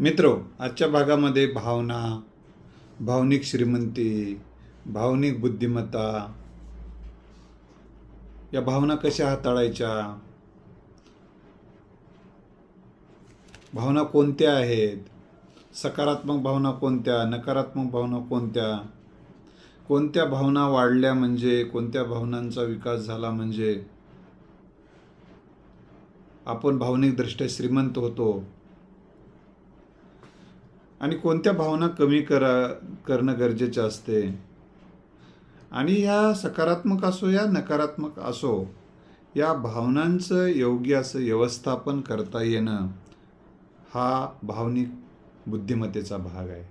मित्रो आजच्या भागामध्ये भावना भावनिक श्रीमंती भावनिक बुद्धिमत्ता या भावना कशा हाताळायच्या? भावना कोणत्या आहेत? सकारात्मक भावना कोणत्या? नकारात्मक भावना कोणत्या? कोणत्या भावना वाढल्या म्हणजे कोणत्या भावनांचा विकास झाला म्हणजे? आपण भावनिकदृष्ट्या श्रीमंत होतो. आणि कोणत्या भावना कमी करा करणं गरजेचं असते? आणि या सकारात्मक असो या नकारात्मक असो या भावनांचं योग्य असं व्यवस्थापन करता येणं हा भावनिक बुद्धिमत्तेचा भाग आहे.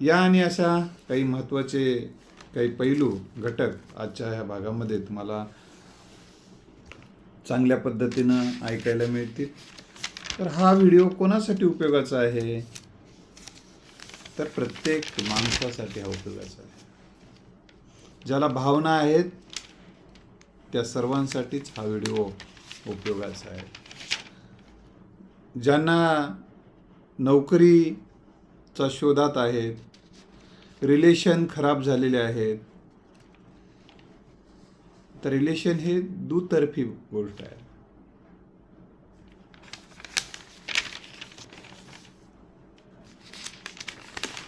या आणि अशा काही महत्त्वाचे काही पैलू घटक आजच्या ह्या भागामध्ये तुम्हाला चांगल्या पद्धतीनं ऐकायला मिळतील. तर हा व्हिडिओ कोणासाठी उपयोगाचा आहे? तर प्रत्येक माणसासाठी हा उपयोगाचा आहे. ज्याला भावना आहेत त्या सर्वांसाठीच हा व्हिडिओ उपयोगाचा आहे. ज्यांना नोकरीचा शोधात आहेत रिलेशन खराब झालेले आहेत तर रिलेशन हे दुतर्फी गोष्ट आहे.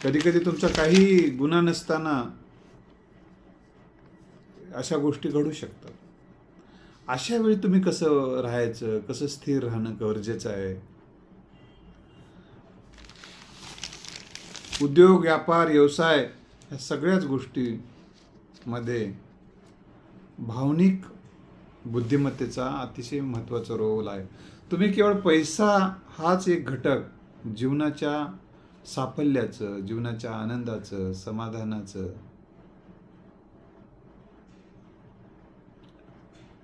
कधी कधी तुमचा काही गुन्हा नसताना अशा गोष्टी घडू शकतात. अशा वेळी तुम्ही कसं राहायचं? कसं स्थिर राहणं गरजेचं आहे? उद्योग व्यापार व्यवसाय ह्या सगळ्याच गोष्टीमध्ये भावनिक बुद्धिमत्तेचा अतिशय महत्त्वाचा रोल आहे. तुम्ही केवळ पैसा हाच एक घटक जीवनाच्या साफल्याचं जीवनाच्या आनंदाचं समाधानाचं.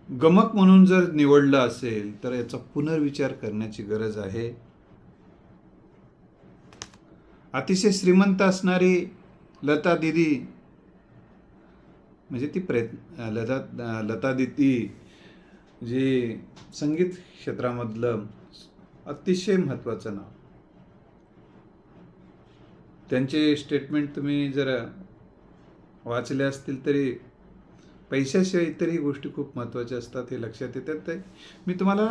गमक म्हणून जर निवडलं असेल तर याचा पुनर्विचार करण्याची गरज आहे. अतिशय श्रीमंत असणारी लता दिदी म्हणजे ती प्रयत्न लता लता दिदी जे संगीत क्षेत्रामधलं अतिशय महत्त्वाचं नाव. त्यांचे स्टेटमेंट तुम्ही जर वाचले असतील तरी पैशाशिवाय इतरही गोष्टी खूप महत्त्वाच्या असतात हे लक्षात येतात. ते मी तुम्हाला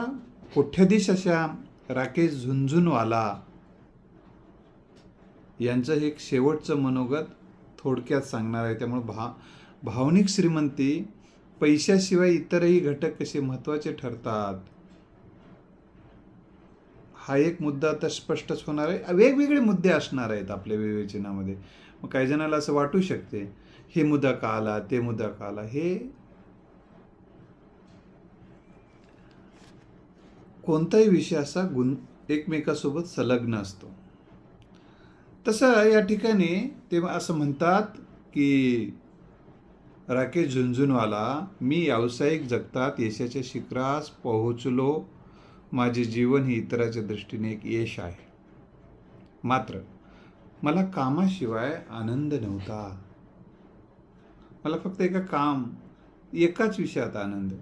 कोठ्याधीश अशा राकेश झुंझुनवाला यांचं एक शेवटचं मनोगत थोडक्यात सांगणार आहे. त्यामुळे भा भावनिक श्रीमंती पैशाशिवाय इतरही घटक कसे महत्त्वाचे ठरतात? हा एक मुद्दा आता स्पष्टच होणार आहे. वेगवेगळे मुद्दे असणार आहेत आपल्या विवेचनामध्ये. मग काही जणाला असं वाटू शकते हे मुद्दा का आला ते मुद्दा का आला हे कोणताही विषय असा गुण एकमेकासोबत संलग्न असतो. तसं या ठिकाणी ते असं म्हणतात की राकेश झुंझुनवाला मी व्यावसायिक जगतात यशाच्या शिखरास पोहोचलो माझे जीवन हे इतराच्या दृष्टीने एक यश आहे. मात्र मला कामाशिवाय आनंद नव्हता. मला फक्त एका काम एकाच विषयात आनंद.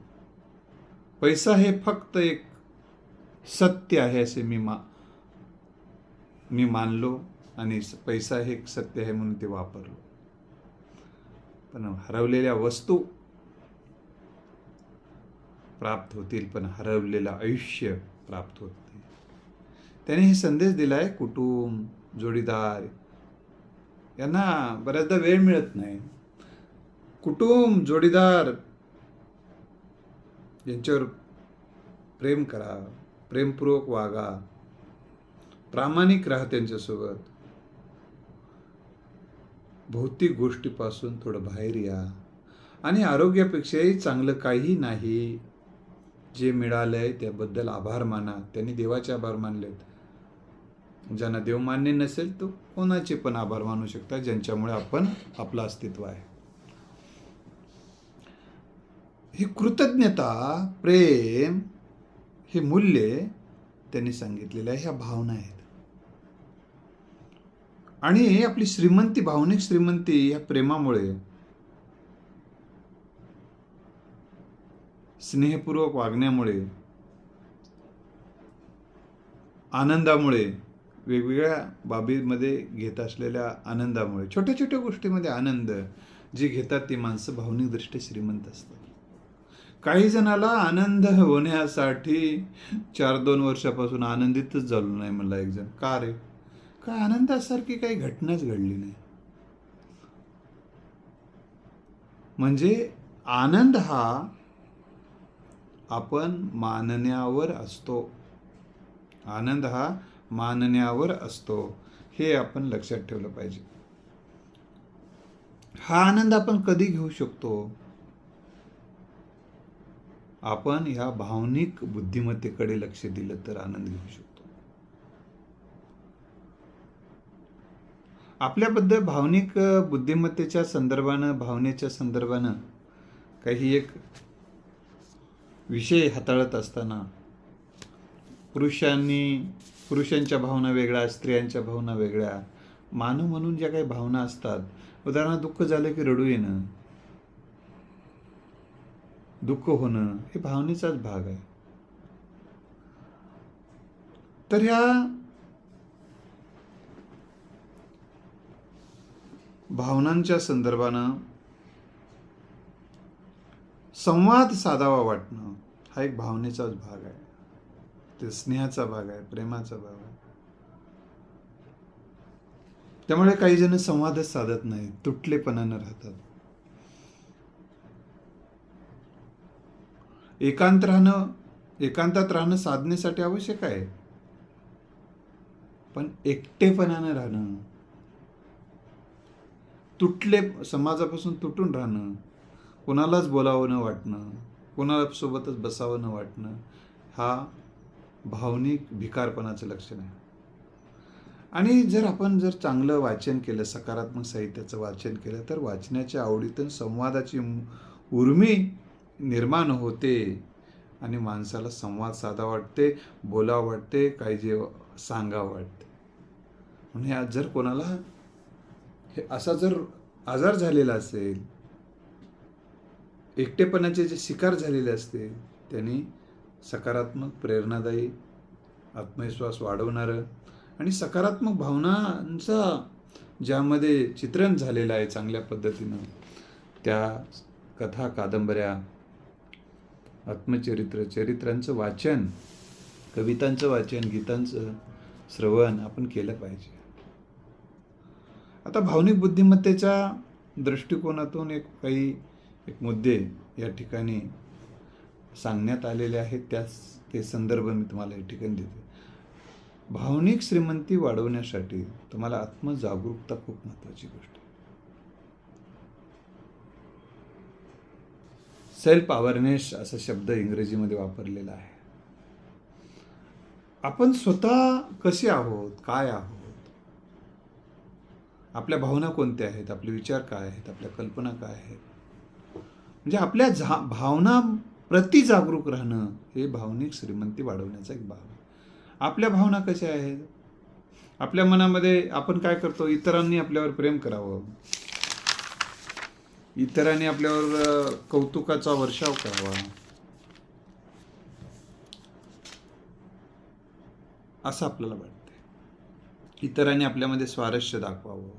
पैसा हे फक्त एक सत्य आहे असे मी मा मी मानलो आणि पैसा हे एक सत्य आहे म्हणून ते वापरलो. पण हरवलेल्या वस्तू प्राप्त होतील पण हरवलेलं आयुष्य प्राप्त होत नाही. त्याने हे संदेश दिलाय कुटुंब जोडीदार यांना बऱ्याचदा वेळ मिळत नाही. कुटुंब जोडीदार यांच्यावर प्रेम करा प्रेमपूर्वक वागा प्रामाणिक राहा त्यांच्यासोबत. भौतिक गोष्टीपासून थोडं बाहेर या. आणि आरोग्यापेक्षाही चांगलं काही नाही. जे मिळालंय त्याबद्दल आभार माना. त्यांनी देवाचे आभार मानलेत. ज्यांना देव मान्य नसेल तो कोणाचे पण आभार मानू शकता ज्यांच्यामुळे आपण आपलं अस्तित्व आहे. ही कृतज्ञता प्रेम हे मूल्य त्यांनी सांगितलेलं आहे ह्या भावना आहेत. आणि आपली श्रीमंती भावनिक श्रीमंती ह्या प्रेमामुळे स्नेहपूर्वक वागण्यामुळे आनंदामुळे वेगवेगळ्या बाबीमध्ये घेत असलेल्या आनंदामुळे छोट्या छोट्या गोष्टीमध्ये आनंद जे घेतात ती माणसं भावनिकदृष्ट्या श्रीमंत असतात. काही जणाला आनंद होण्यासाठी चार दोन वर्षापासून आनंदितच झालो नाही मला एक जण. का रे? काय आनंदासारखी काही घटनाच घडली नाही? म्हणजे आनंद हा आपण मानण्यावर असतो. आनंद हा मानण्यावर असतो. हे आपण लक्षात ठेवलं पाहिजे. हा आनंद आपण कधी घेऊ शकतो? आपण ह्या भावनिक बुद्धिमत्तेकडे लक्ष दिलं तर आनंद घेऊ शकतो. आपल्याबद्दल भावनिक बुद्धिमत्तेच्या संदर्भानं भावनेच्या संदर्भानं काही एक विषय हाताळत असताना पुरुषांनी पुरुषांच्या भावना वेगळ्या स्त्रियांच्या भावना वेगळ्या मानव म्हणून ज्या काही भावना असतात उदाहरणार्थ दुःख झालं की रडू येणं दुःख होणं हे भावनेचाच भाग आहे. तर ह्या भावनांच्या संदर्भानं संवाद साधावा वाटणं हा एक भावनेचाच भाग आहे. ते स्नेहाचा भाग आहे प्रेमाचा भाग आहे. त्यामुळे काही जण संवादच साधत नाही तुटलेपणानं राहतात. एकांत राहणं एकांतात राहणं साधण्यासाठी आवश्यक आहे. पण एकटेपणानं राहणं तुटले समाजापासून तुटून राहणं कोणालाच बोलावं न वाटणं कुणासोबतच बसावं न वाटणं हा भावनिक भिकारपणाचं लक्षण आहे. आणि जर आपण जर चांगलं वाचन केलं सकारात्मक साहित्याचं वाचन केलं तर वाचण्याच्या आवडीतून संवादाची उर्मी निर्माण होते आणि माणसाला संवाद साधा वाटते बोलावं वाटते काही जे सांगा वाटते. म्हणून आज जर कोणाला हे असा जर आजार झालेला असेल एकटेपणाचे जे शिकार झालेले असते त्यांनी सकारात्मक प्रेरणादायी आत्मविश्वास वाढवणारं आणि सकारात्मक भावनांचा ज्यामध्ये चित्रण झालेलं आहे चांगल्या पद्धतीनं त्या कथा कादंबऱ्या आत्मचरित्र चरित्रांचं वाचन कवितांचं वाचन गीतांचं श्रवण आपण केलं पाहिजे. आता भावनिक बुद्धिमत्तेच्या दृष्टिकोनातून एक काही एक मुद्दे या ठिकाणी सांगण्यात आलेले आहेत. त्याच ते संदर्भ मी तुम्हाला या ठिकाणी देतो. भावनिक श्रीमंती वाढवण्यासाठी तुम्हाला आत्मजागरूकता खूप महत्वाची गोष्ट आहे. सेल्फ अवेअरनेस असा शब्द इंग्रजीमध्ये वापरलेला आहे. आपण स्वतः कसे आहोत? काय आहोत? आपल्या भावना कोणत्या आहेत? आपले विचार काय आहेत? आपल्या कल्पना काय आहेत? म्हणजे आपल्या झा भावना प्रति जागरूक राहणं हे भावनिक श्रीमंती वाढवण्याचा एक भाग आहे. आपल्या भावना कशा आहेत? आपल्या मनामध्ये आपण काय करतो? इतरांनी आपल्यावर प्रेम करावं. इतरांनी आपल्यावर कौतुकाचा वर्षाव करावा. असं आपल्याला वाटतं इतरांनी आपल्यामध्ये स्वारस्य दाखवावं.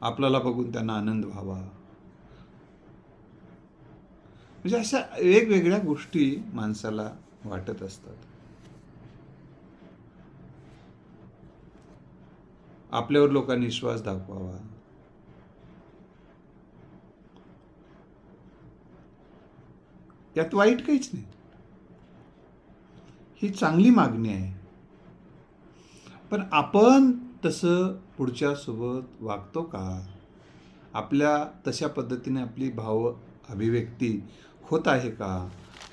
आपल्याला बघून त्यांना आनंद व्हावा. म्हणजे अशा वेगवेगळ्या गोष्टी माणसाला वाटत असतात. आपल्यावर लोकांनी विश्वास दाखवावा. यात वाईट काहीच नाही. ही चांगली मागणी आहे. पण आपण तसं पुढच्या सोबत वागतो का? आपल्या तशा पद्धतीने आपली भाव अभिव्यक्ती होत आहे का?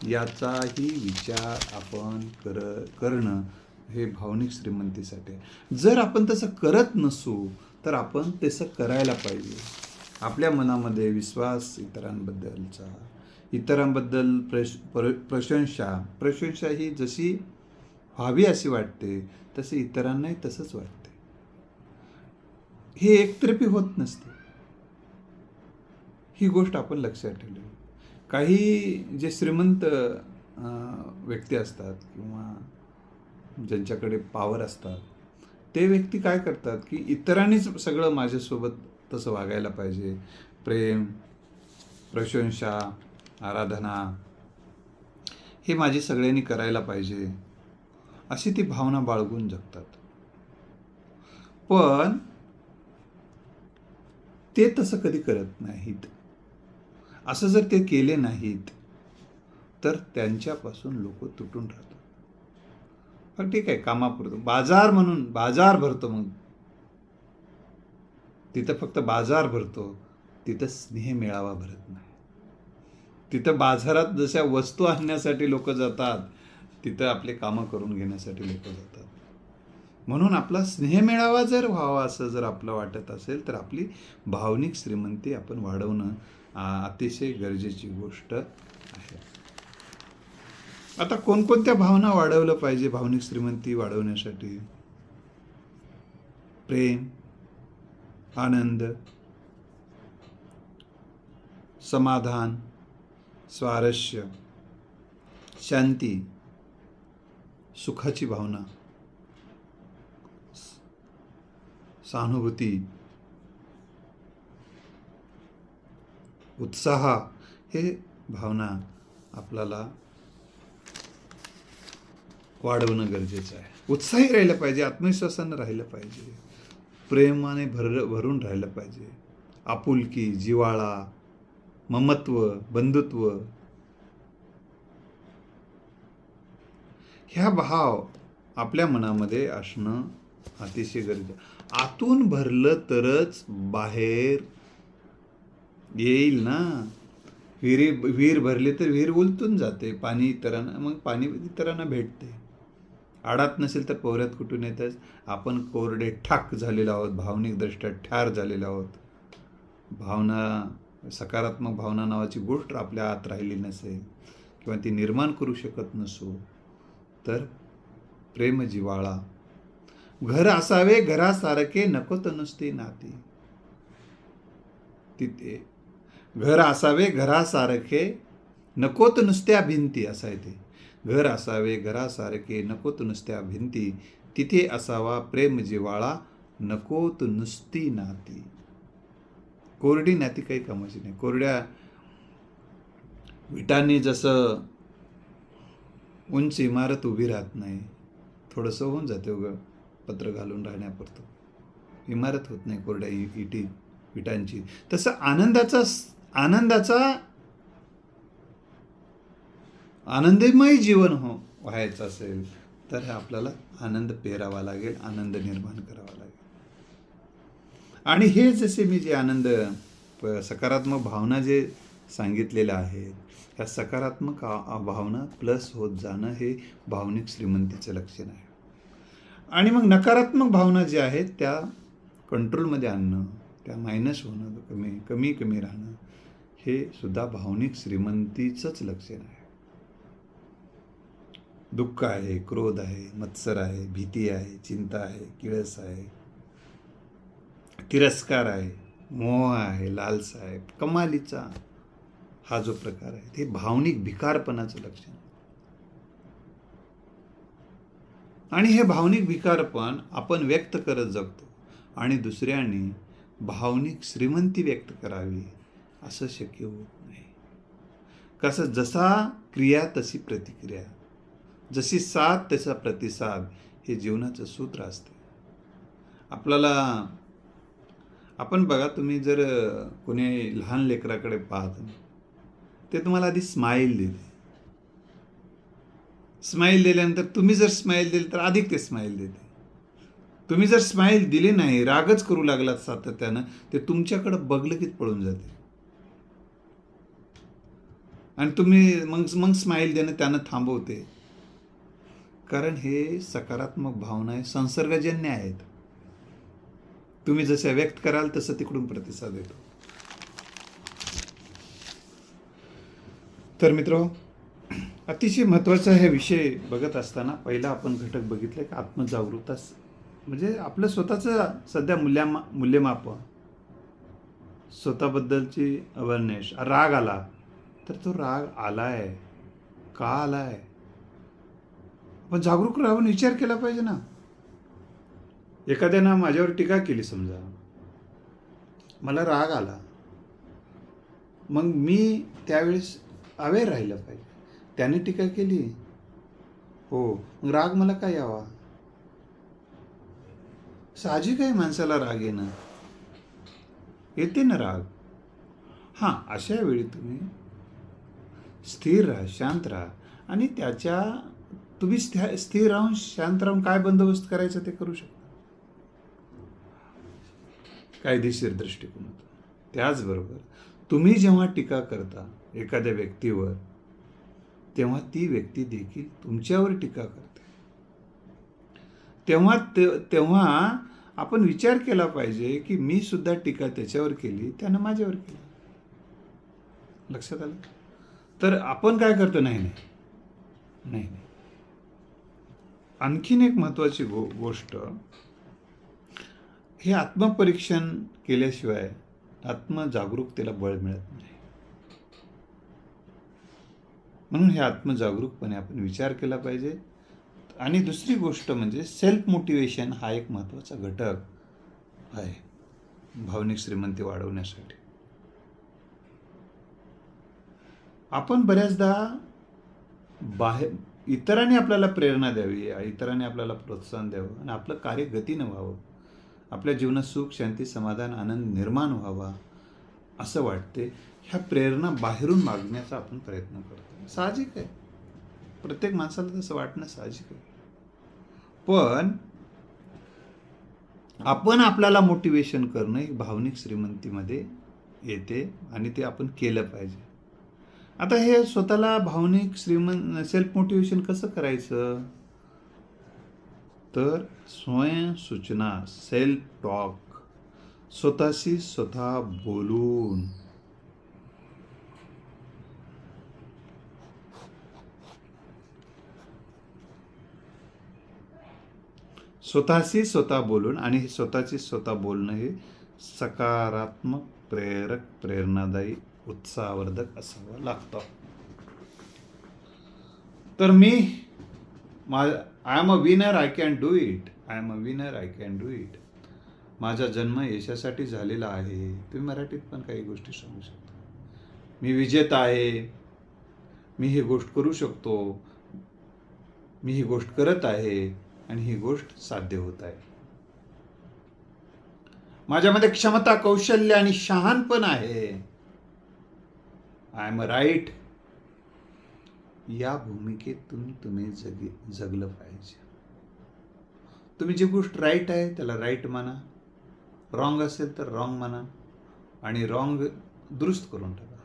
याचाही विचार आपण कर करणं हे भावनिक श्रीमंतीसाठी जर आपण तसं करत नसू तर आपण तसं करायला पाहिजे. आपल्या मनामध्ये विश्वास इतरांबद्दलचा. इतरांबद्दल प्रश प्र प्रशंसा. प्रशंसा ही जशी व्हावी अशी वाटते तसे इतरांनाही तसंच वाटते. हे एकतर्फी होत नसते. ही गोष्ट आपण लक्षात ठेवली. काही जे श्रीमंत व्यक्ती असतात किंवा ज्यांच्याकडे पावर असतात ते व्यक्ती काय करतात की इतरांनीच सगळं माझ्यासोबत तसं वागायला पाहिजे. प्रेम प्रशंसा आराधना हे माझी सगळ्यांनी करायला पाहिजे. अशी ती भावना बाळगून जगतात. पण ते तसं कधी करत नाहीत. असं जर ते केले नाहीत तर त्यांच्यापासून लोक तुटून राहतात. पण ठीक आहे कामापुरतो. बाजार म्हणून बाजार भरतो मग. तिथं फक्त बाजार भरतो तिथं स्नेह मेळावा भरत नाही. तिथं बाजारात जशा वस्तू आणण्यासाठी लोक जातात तिथं आपले कामं करून घेण्यासाठी लोक जातात. म्हणून आपला स्नेह मेळावा जर व्हावा असं जर आपलं वाटत असेल तर आपली भावनिक श्रीमंती आपण वाढवणं अतिशय गरजेची गोष्ट आहे. आता कोणकोणत्या भावना वाढवलं पाहिजे भावनिक श्रीमंती वाढवण्यासाठी? प्रेम आनंद समाधान स्वारस्य शांती सुखाची भावना सहानुभूती उत्साह हे भावना आपल्याला वाढवणं गरजेचं आहे. उत्साही राहिलं पाहिजे आत्मविश्वासानं राहिलं पाहिजे प्रेमाने भर भरून राहिलं पाहिजे. आपुलकी जिवाळा ममत्व बंधुत्व ह्या भाव आपल्या मनामध्ये असणं अतिशय गरजेचं आतून भरलं तरच बाहेर येईल ना. विहिरी विहीर भरली तर विहीर उलटून जाते. पाणी इतरांना मग पाणी इतरांना भेटते. आडात नसेल तर पोहऱ्यात कुठून येतच आपण कोरडे ठाक झालेलो आहोत. भावनिकदृष्ट्या ठार झालेलो आहोत. भावना सकारात्मक भावना नावाची गोष्ट आपल्या आत राहिली नसेल किंवा ती निर्माण करू शकत नसू तर प्रेम जिवाळा. घर असावे घरासारखे नको तर नुसती नाती. तिथे घर असावे घरासारखे नकोत नुसत्या भिंती असं आहे ते घर असावे घरासारखे नकोत नुसत्या भिंती तिथे असावा प्रेम जिवाळा नकोत नुसती नाती. कोरडी नाती काही कामाची नाही. कोरड्या विटांनी जसं उंच इमारत उभी राहत नाही थोडंसं होऊन जाते उगं पत्र घालून राहण्यापुरतं. इमारत होत नाही कोरड्या इटी विटांची. तसं आनंदाचा आनंदाचा आनंदमय जीवन हो व्हायचं असेल तर आपल्याला आनंद पेरावा लागेल आनंद निर्माण करावा लागेल. आणि हे जसे मी जे आनंद सकारात्मक भावना जे सांगितलेल्या आहेत ह्या सकारात्मक भावना प्लस होत जाणं हे भावनिक श्रीमंतीचं लक्षण आहे. आणि मग नकारात्मक भावना ज्या आहेत त्या कंट्रोलमध्ये आणणं त्या मायनस होणं कमी कमी कमी राहणं हे सुद्धा भावनिक श्रीमंतीचंच लक्षण आहे. दुःख आहे क्रोध आहे मत्सर आहे भीती आहे चिंता आहे किळस आहे तिरस्कार आहे मोह आहे लालसा आहे कमालीचा हा जो प्रकार आहे ते भावनिक भिकारपणाचं लक्षण आणि हे भावनिक भिकारपण आपण व्यक्त करत जगतो आणि दुसऱ्यांनी भावनिक श्रीमंती व्यक्त करावी असं शक्य होत नाही. कसं जसा क्रिया तशी प्रतिक्रिया. जशी साथ तसा प्रतिसाद हे जीवनाचं सूत्र असते. आपल्याला आपण बघा तुम्ही जर कोणी लहान लेकराकडे पाहत ते तुम्हाला आधी स्माईल देते. स्माईल दिल्यानंतर तुम्ही जर स्माईल दिली तर अधिक ते स्माईल देते. तुम्ही जर स्माईल दिली नाही रागच करू लागलात सातत्यानं ते तुमच्याकडं बघलं पळून जाते. आणि तुम्ही मग मग स्माईल देणं त्यानं थांबवते. कारण हे सकारात्मक भावना आहे संसर्गजन्य आहेत. तुम्ही जसे व्यक्त कराल तसं तिकडून प्रतिसाद येतो. तर मित्र अतिशय महत्त्वाचा हे विषय बघत असताना पहिला आपण घटक बघितले की आत्मजागृता म्हणजे आपलं स्वतःचं सध्या मूल्यामा मूल्यमापन. स्वतःबद्दलची अवेअरनेस राग आला. तर तो राग आलाय का आलाय? पण जागरूक राहून विचार केला पाहिजे ना. एखाद्यानं माझ्यावर टीका केली समजा. मला राग आला. मग मी त्यावेळेस अवेअर राहिलं पाहिजे. त्याने टीका केली? हो. मग राग मला काय यावा? साहजिक आहे माणसाला राग येणं. येते ना राग. हां अशा वेळी तुम्ही स्थिर राहा शांत राहा. आणि त्याच्या तुम्ही स्थिर राहून शांत राहून काय बंदोबस्त करायचं ते करू शकता. कायदेशीर दृष्टिकोनातून त्याचबरोबर तुम्ही जेव्हा टीका करता एखाद्या व्यक्तीवर तेव्हा ती व्यक्ती देखील तुमच्यावर टीका करते. तेव्हा ते- तेव्हा आपण विचार केला पाहिजे की मी सुद्धा टीका त्याच्यावर केली त्यानं माझ्यावर केली. लक्षात आलं? तर आपण काय करतो? नाही नाही. नाही नाही. आणखीन एक महत्त्वाची गो गोष्ट हे आत्मपरीक्षण केल्याशिवाय आत्मजागरूकतेला बळ मिळत नाही. म्हणून हे आत्मजागरूकपणे आपण विचार केला पाहिजे. आणि दुसरी गोष्ट म्हणजे सेल्फ मोटिवेशन हा एक महत्त्वाचा घटक आहे. भावनिक श्रीमंती वाढवण्यासाठी. आपण बऱ्याचदा बाहेर इतरांनी आपल्याला प्रेरणा द्यावी इतरांनी आपल्याला प्रोत्साहन द्यावं आणि आपलं कार्य गतीनं व्हावं. आपल्या जीवनात सुख शांती समाधान आनंद निर्माण व्हावा असं वाटते. ह्या प्रेरणा बाहेरून मागण्याचा आपण प्रयत्न करतो. साहजिक आहे. प्रत्येक माणसाला तसं वाटणं साहजिक आहे. पण आपण आपल्याला मोटिवेशन करणं ही भावनिक श्रीमंतीमध्ये येते आणि ते आपण केलं पाहिजे. आता हे स्वतःला भावनिक श्रीमंत सेल्फ मोटिवेशन कसं करायचं? तर स्वयं सूचना सेल्फ टॉक स्वतःशी स्वतः बोलून. स्वतःशी स्वतः बोलून आणि स्वतःशी स्वतःची स्वतः बोलणं हे सकारात्मक प्रेरक प्रेरणादायी उत्साहवर्धक असावं लागतं. तर मी मा I am a winner I can do it I am a winner I can do it माझा जन्म यशासाठी झालेला आहे. तुम्ही मराठीत पण काही गोष्टी सांगू शकता. मी विजेता आहे. मी ही गोष्ट करू शकतो. मी ही गोष्ट करत आहे आणि ही गोष्ट साध्य होत आहे. माझ्यामध्ये क्षमता कौशल्य आणि शहाणपण आहे. I am alright. या भूमिकेतून तुम्ही जग जगलं पाहिजे. तुम्ही जी गोष्ट राईट आहे त्याला राईट माना. रॉंग असेल तर रॉंग माना. आणि रॉंग दुरुस्त करून टाका.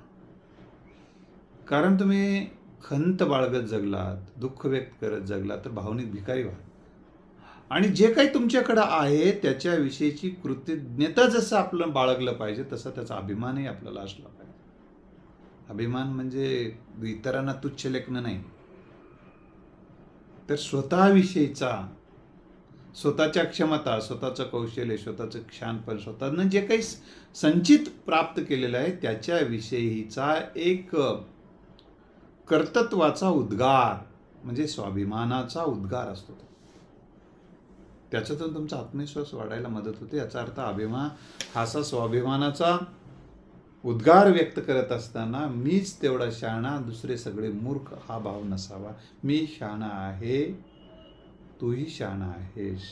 कारण तुम्ही खंत बाळगत जगलात दुःख व्यक्त करत जगलात तर भावनिक भिकारी व्हा. आणि जे काही तुमच्याकडं आहे त्याच्याविषयीची कृतज्ञता जसं आपलं बाळगलं पाहिजे तसा त्याचा अभिमानही आपल्याला असला पाहिजे. अभिमान म्हणजे इतरांना तुच्छ लेखणं नाही. तर स्वतःविषयीचा स्वतःच्या क्षमता स्वतःचं कौशल्य स्वतःचं क्षानपण स्वतःनं जे काही संचित प्राप्त केलेलं आहे त्याच्याविषयीचा एक कर्तत्वाचा उद्गार म्हणजे स्वाभिमानाचा उद्गार असतो तो. त्याच्यातून तुमचा आत्मविश्वास वाढायला मदत होते याचा अर्थ अभिमान हा असा स्वाभिमानाचा उद्गार व्यक्त करत असताना मीच तेवढा शहाणा दुसरे सगळे मूर्ख हा भाव नसावा. मी शहाणा आहे तूही शहाणा आहेस.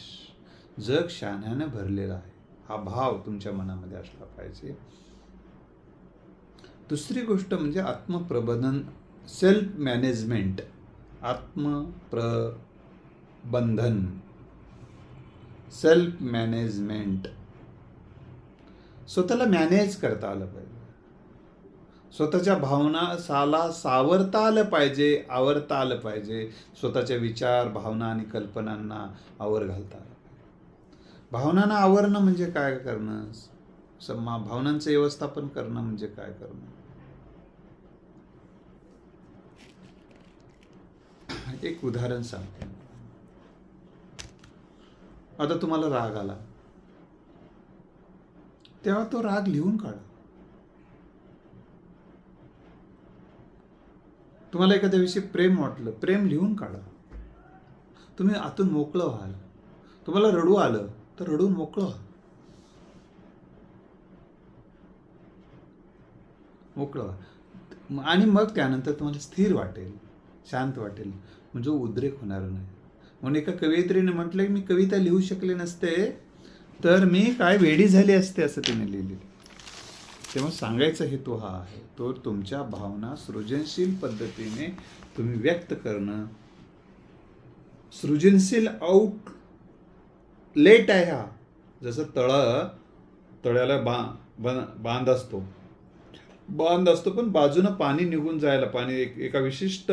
जग शहाण्यानं भरलेला आहे. हा भाव तुमच्या मनामध्ये असला पाहिजे. दुसरी गोष्ट म्हणजे आत्मप्रबंधन सेल्फ मॅनेजमेंट आत्मप्रबंधन. सेल्फ मॅनेजमेंट स्वतःला मॅनेज करता आलं पाहिजे. स्वतःच्या भावना साला सावरता आलं पाहिजे आवरता आलं पाहिजे. स्वतःच्या विचार भावना आणि कल्पनांना आवर घालता आलं भावनांना आवरणं म्हणजे काय करणं? समा भावनांचं व्यवस्थापन करणं म्हणजे काय करणं? एक उदाहरण सांगतो. आता तुम्हाला राग आला. तेव्हा तो राग लिहून काढा. तुम्हाला एखाद्याविषयी प्रेम वाटलं प्रेम लिहून काढा. तुम्ही आतून मोकळं व्हाल. तुम्हाला रडू आलं तर रडून मोकळं व्हा. मोकळं व्हा. आणि मग त्यानंतर तुम्हाला स्थिर वाटेल शांत वाटेल. म्हणजे उद्रेक होणार नाही. म्हणून एका कवयित्रीने म्हटलं की मी कविता लिहू शकले नसते तर मी काय वेडी झाली असते असं तिने लिहिलेलं. तेव्हा सांगायचा हेतू हा आहे तो तुमच्या भावना सृजनशील पद्धतीने तुम्ही व्यक्त करणं. सृजनशील आउट लेट आहे हा. जसं तळ तळ्याला बा बन- बांध असतो. बांध असतो पण बाजूनं पाणी निघून जायला पाणी एक एका विशिष्ट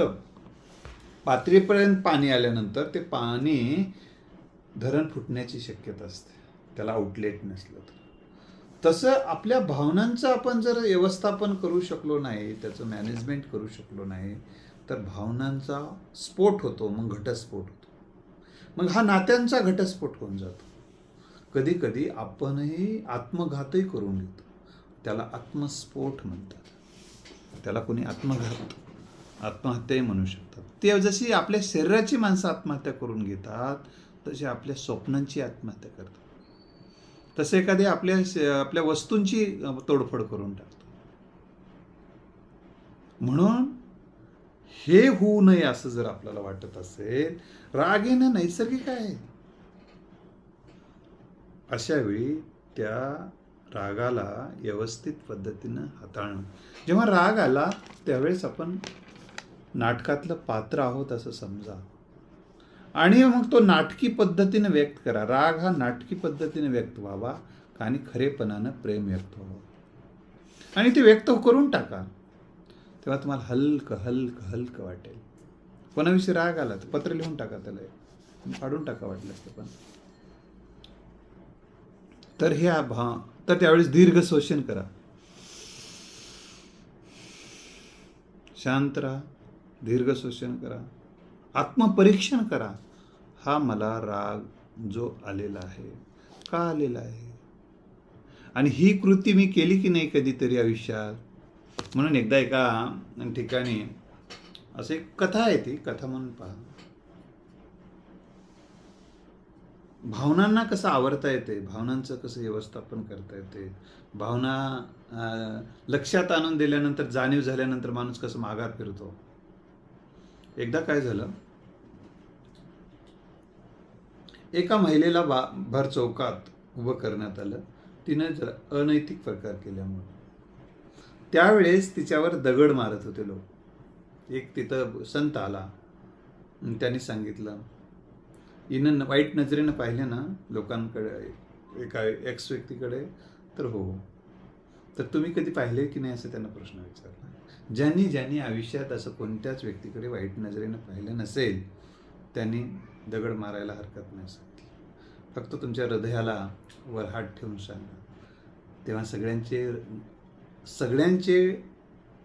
पातळीपर्यंत पाणी आल्यानंतर ते पाणी धरण फुटण्याची शक्यता असते. त्याला आउटलेट नसलं तर. तसं आपल्या भावनांचं आपण जर व्यवस्थापन करू शकलो नाही त्याचं मॅनेजमेंट करू शकलो नाही तर भावनांचा स्फोट होतो मग घटस्फोट होतो. मग हा नात्यांचा घटस्फोट होऊन जातो. कधी कधी आपणही आत्मघातही करून घेतो. त्याला आत्मस्फोट म्हणतात. त्याला कोणी आत्मघात आत्महत्याही म्हणू शकतात. ते जशी आपल्या शरीराची माणसं आत्महत्या करून घेतात तशी आपल्या स्वप्नांची आत्महत्या करतात. तसे एखादे आपल्या आपल्या वस्तूंची तोडफोड करून टाकतो. म्हणून हे होऊ नये असं जर आपल्याला वाटत असेल राग येणं नैसर्गिक आहे. अशा वेळी त्या रागाला व्यवस्थित पद्धतीनं हाताळणं. जेव्हा राग आला त्यावेळेस आपण नाटकातलं पात्र आहोत असं समजा. आणि मग तो नाटकी पद्धतीने व्यक्त करा. राग हा नाटकी पद्धतीने व्यक्त व्हावा आणि खरेपणानं प्रेम व्यक्त व्हावं. आणि ते व्यक्त करून टाका. तेव्हा तुम्हाला हलकं हलकं हलकं वाटेल. कोणाविषयी राग आला तर पत्र लिहून टाका त्याला. काढून टाका वाटलं असतं पण. तर हे भा तर त्यावेळेस दीर्घ शोषण करा. शांत राहा. दीर्घ शोषण करा. आत्मपरीक्षण करा. हा मला राग जो आलेला आहे का आलेला आहे? आणि ही कृती मी केली की नाही कधीतरी आयुष्यात? म्हणून एकदा एका ठिकाणी असे कथा आहे ती कथा म्हणून पहा. भावनांना कसं आवरता येते? भावनांचं कसं व्यवस्थापन करता येते? भावना लक्षात आणून दिल्यानंतर जाणीव झाल्यानंतर माणूस कसं माघार फिरतो? एकदा काय झालं? एका महिलेला बा भर चौकात उभं करण्यात आलं. तिनं जरा अनैतिक प्रकार केल्यामुळे. त्यावेळेस तिच्यावर दगड मारत होते लोक. एक तिथं संत आला. त्यांनी सांगितलं हिनं न- वाईट नजरेनं पाहिलं ना लोकांकडे एका एक्स व्यक्तीकडे तर हो. हो. तर तुम्ही कधी पाहिले की नाही असं त्यांना प्रश्न विचारला? ज्यांनी ज्यांनी आयुष्यात असं कोणत्याच व्यक्तीकडे वाईट नजरेनं पाहिलं नसेल त्यांनी दगड मारायला हरकत नाही सांगितलं. फक्त तुमच्या हृदयाला वर हात ठेवून सांगा. तेव्हा सगळ्यांचे सगळ्यांचे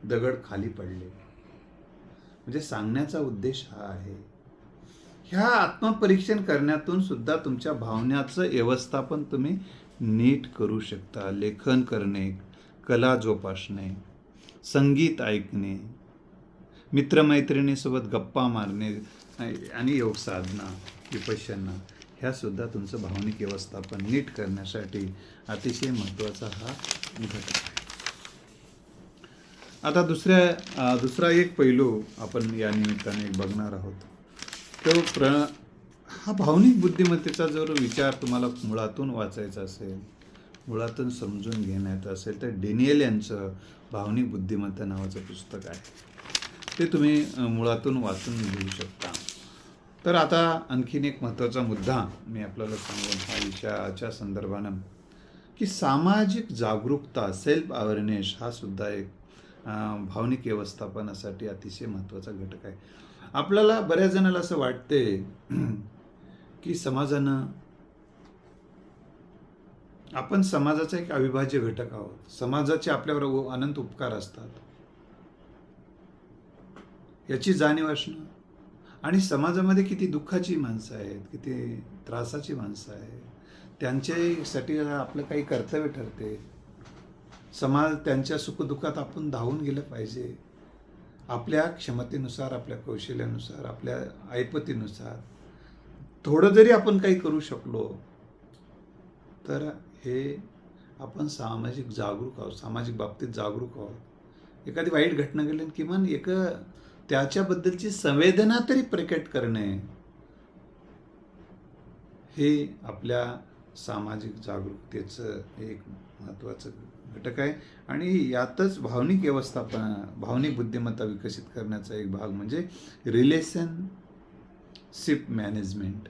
दगड खाली पडले. म्हणजे सांगण्याचा उद्देश हा आहे. ह्या आत्मपरीक्षण करण्यातून सुद्धा तुमच्या भावनाचं व्यवस्थापन तुम्ही नीट करू शकता. लेखन करणे कला जोपासणे संगीत ऐकणे मित्रमैत्रिणीसोबत गप्पा मारणे आणि योग साधना ह्यासुद्धा तुमचं भावनिक व्यवस्थापन नीट करण्यासाठी अतिशय महत्त्वाचा हा घटक आहे. आता दुसऱ्या दुसरा एक पैलू आपण या निमित्ताने बघणार आहोत. तो प्र हा भावनिक बुद्धिमत्तेचा जर विचार तुम्हाला मुळातून वाचायचा असेल मुळातून समजून घेण्यात असेल तर डेनियल यांचं भावनिक बुद्धिमत्ता नावाचं पुस्तक आहे. ते तुम्ही मुळातून वाचून घेऊ शकता. तर आता आणखीन एक महत्त्वाचा मुद्दा मी आपल्याला सांगून. हा विषयाच्या संदर्भानं. की सामाजिक जागरूकता सेल्फ अवेअरनेस हा सुद्धा एक भावनिक व्यवस्थापनासाठी अतिशय महत्त्वाचा घटक आहे. आपल्याला बऱ्याच जणाला असं वाटते की समाजानं आपण समाजाचा एक अविभाज्य घटक आहोत. समाजाचे आपल्यावर अनंत उपकार असतात. याची जाणीव असणं. आणि समाजामध्ये किती दुःखाची माणसं आहेत किती त्रासाची माणसं आहेत त्यांच्यासाठी आपलं काही कर्तव्य ठरते. समाज त्यांच्या सुखदुःखात आपण धावून गेलं पाहिजे. आपल्या क्षमतेनुसार आपल्या कौशल्यानुसार आपल्या ऐपतीनुसार. थोडं जरी आपण काही करू शकलो तर हे आपण सामाजिक जागरूक आहोत सामाजिक बाबतीत जागरूक आहोत. एखादी वाईट घटना घडली किमान एक त्याच्याबद्दलची संवेदना तरी प्रकट करणे हे आपल्या सामाजिक जागरूकतेचं एक महत्त्वाचं घटक आहे. आणि यातच भावनिक व्यवस्थापन भावनिक बुद्धिमत्ता विकसित करण्याचा एक भाग म्हणजे रिलेशनशिप मॅनेजमेंट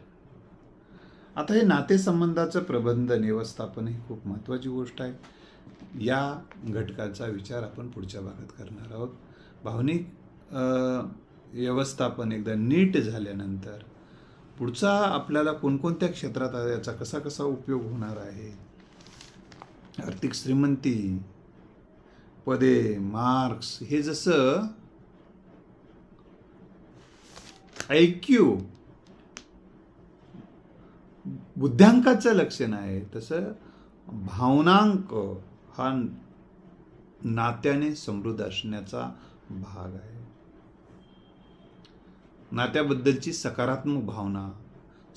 आता हे नातेसंबंधाचं प्रबंधन व्यवस्थापन ही खूप महत्त्वाची गोष्ट आहे. या घटकाचा विचार आपण पुढच्या भागात करणार आहोत. भावनिक व्यवस्थापन एकदा नीट झाल्यानंतर पुढचा आपल्याला कोणकोणत्या क्षेत्रात याचा कसा कसा उपयोग होणार आहे? आर्थिक श्रीमंती पदे मार्क्स हे जसं ऐक्यू बुद्ध्यांकाचं लक्षण आहे तसं भावनांक हा नात्याने समृद्ध असण्याचा भाग आहे. नात्याबद्दलची सकारात्मक भावना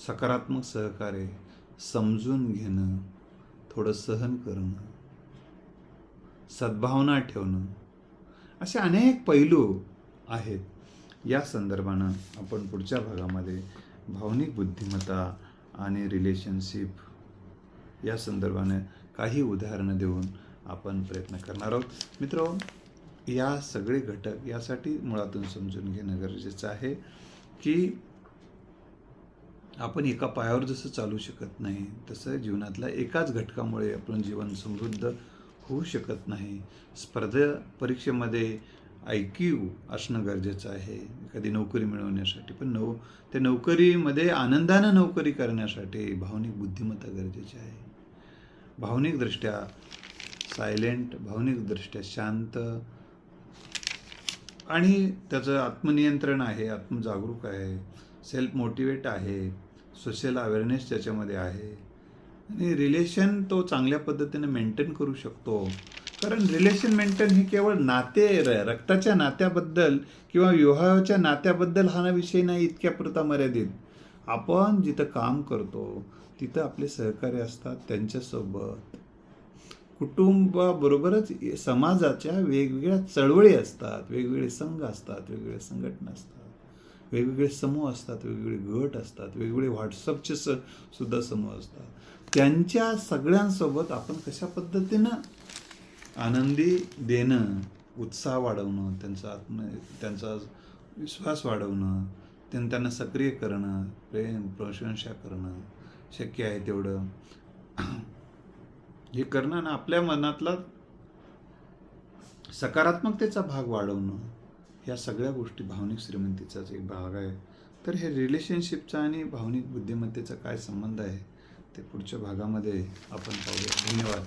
सकारात्मक सहकार्य समजून घेणं थोडं सहन करणं सद्भावना ठेवणं असे अनेक पैलू आहेत. या संदर्भानं आपण पुढच्या भागामध्ये भावनिक बुद्धिमत्ता आणि रिलेशनशिप या संदर्भाने काही उदाहरणं देऊन आपण प्रयत्न करणार आहोत. मित्र या सगळे घटक यासाठी मुळातून समजून घेणं गरजेचं आहे की आपण एका पायावर जसं चालू शकत नाही तसं जीवनातल्या एकाच घटकामुळे आपण जीवन समृद्ध होऊ शकत नाही. स्पर्धा परीक्षेमध्ये आय क्यू असणं गरजेचं आहे. एखादी नोकरी मिळवण्यासाठी. पण नव त्या नोकरीमध्ये आनंदानं नोकरी करण्यासाठी भावनिक बुद्धिमत्ता गरजेची आहे. भावनिकदृष्ट्या सायलेंट भावनिकदृष्ट्या शांत आणि त्याचं आत्मनियंत्रण आहे आत्मजागरूक आहे सेल्फ मोटिवेट आहे सोशल अवेअरनेस त्याच्यामध्ये आहे. आणि रिलेशन तो चांगल्या पद्धतीने मेंटेन करू शकतो. कारण रिलेशन मेंटेन हे केवळ नाते रक्ताच्या नात्याबद्दल किंवा विवाहाच्या नात्याबद्दल हा ना विषय नाही इतक्या पुरता मर्यादित. आपण जिथं काम करतो तिथं आपले सहकारी असतात त्यांच्यासोबत. कुटुंबाबरोबरच समाजाच्या वेगवेगळ्या चळवळी असतात वेगवेगळे संघ असतात वेगवेगळ्या संघटना असतात वेगवेगळे समूह असतात वेगवेगळे गट असतात वेगवेगळे व्हॉट्सअपचे स सुद्धा समूह असतात. त्यांच्या सगळ्यांसोबत आपण कशा पद्धतीनं आनंदी देणं उत्साह वाढवणं त्यांचा आत्म त्यांचा विश्वास वाढवणं त्यां त्यांना सक्रिय करणं प्रेम प्रशंसा करणं शक्य आहे तेवढं. हे करणं आणि आपल्या मनातला सकारात्मकतेचा भाग वाढवणं या सगळ्या गोष्टी भावनिक श्रीमंतीचाच एक भाग आहे. तर हे रिलेशनशिपचा आणि भावनिक बुद्धिमत्तेचा काय संबंध आहे ते पुढच्या भागामध्ये आपण पाहूया. धन्यवाद.